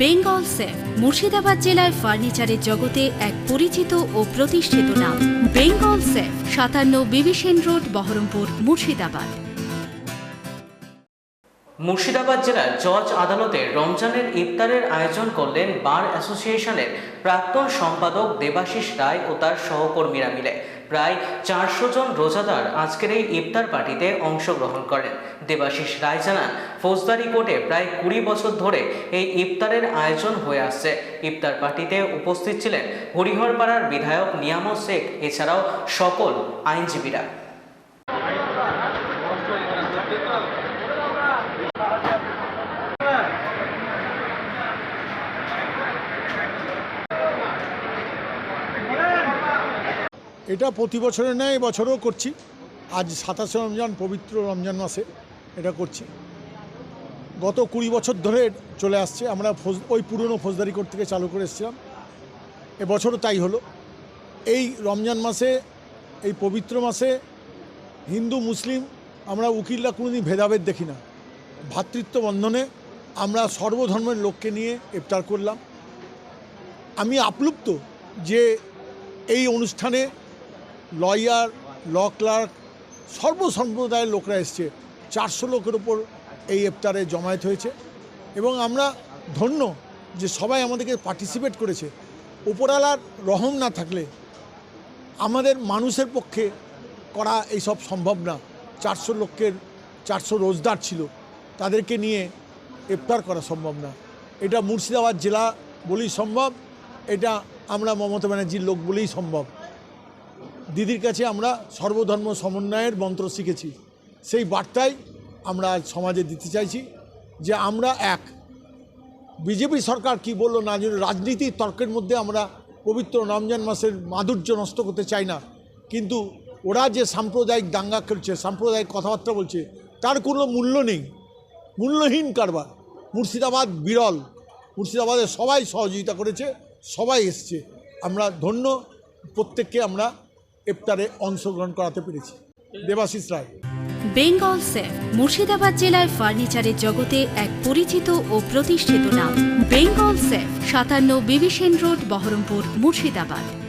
Bengal Safe, Murshidabad জেলায় ফার্নিচারের জগতে এক পরিচিত ও প্রতিষ্ঠিত নাম। বেঙ্গল সেফ, সাতান্ন বিবিসেন রোড, বহরমপুর, মুর্শিদাবাদ। মুর্শিদাবাদ জেলার জজ আদালতে রমজানের ইফতারের আয়োজন করলেন বার অ্যাসোসিয়েশনের প্রাক্তন সম্পাদক দেবাশিস রায় ও তার সহকর্মীরা মিলে। প্রায় চারশো জন রোজাদার আজকের এই ইফতার পার্টিতে অংশগ্রহণ করেন। দেবাশিস রায় জানান, ফৌজদারি কোর্টে প্রায় কুড়ি বছর ধরে এই ইফতারের আয়োজন হয়ে আসছে। ইফতার পার্টিতে উপস্থিত ছিলেন হরিহরপাড়ার বিধায়ক নিয়ামত শেখ, এছাড়াও সকল আইনজীবীরা। এটা প্রতি বছরের ন্যায় এবছরও করছি। আজ সাতাশে রমজান, পবিত্র রমজান মাসে এটা করছি। গত কুড়ি বছর ধরে চলে আসছে। আমরা ফৌজ ওই পুরনো ফৌজদারি কোর্ট থেকে চালু করে এসেছিলাম। এবছরও তাই হলো। এই রমজান মাসে, এই পবিত্র মাসে হিন্দু, মুসলিম, আমরা উকিলরা কোনোদিন ভেদাভেদ দেখি না। ভ্রাতৃত্ব বন্ধনে আমরা সর্বধর্মের লোককে নিয়ে ইফতার করলাম। আমি আপ্লুপ্ত যে এই অনুষ্ঠানে লয়ার, ল ক্লার্ক, সর্বসম্প্রদায়ের লোকরা এসছে। চারশো লোকের ওপর এই ইফতারে জমায়েত হয়েছে এবং আমরা ধন্য যে সবাই আমাদেরকে পার্টিসিপেট করেছে। উপরালার রহম না থাকলে আমাদের মানুষের পক্ষে করা এইসব সম্ভব না। চারশো লোকের, চারশো রোজদার ছিল, তাদেরকে নিয়ে ইফতার করা সম্ভব না। এটা মুর্শিদাবাদ জেলা বলেই সম্ভব, এটা আমরা মমতা ব্যানার্জির লোক বলেই সম্ভব। দিদির কাছে আমরা সর্বধর্ম সমন্বয়ের মন্ত্র শিখেছি। সেই বার্তাই আমরা আজ সমাজে দিতে চাইছি যে আমরা এক। বিজেপি সরকার কি বলল না যে রাজনীতির তর্কের মধ্যে আমরা পবিত্র রমজান মাসের মাধুর্য নষ্ট করতে চাই না। কিন্তু ওরা যে সাম্প্রদায়িক দাঙ্গা করছে সাম্প্রদায়িক কথাবার্তা বলছে, তার কোনো মূল্য নেই। মূল্যহীন কারবার। মুর্শিদাবাদ বিরল। মুর্শিদাবাদে সবাই সহযোগিতা করেছে, সবাই এসছে। আমরা ধন্য, প্রত্যেককে আমরা ইফতারে অংশগ্রহণ করাতে পেরেছি। দেবাশিস রায়। বেঙ্গল সেফ মুর্শিদাবাদ জেলায় ফার্নিচারের জগতে এক পরিচিত ও প্রতিষ্ঠিত নাম। বেঙ্গল সেফ সাতান্ন বিবিসেন রোড, বহরমপুর, মুর্শিদাবাদ।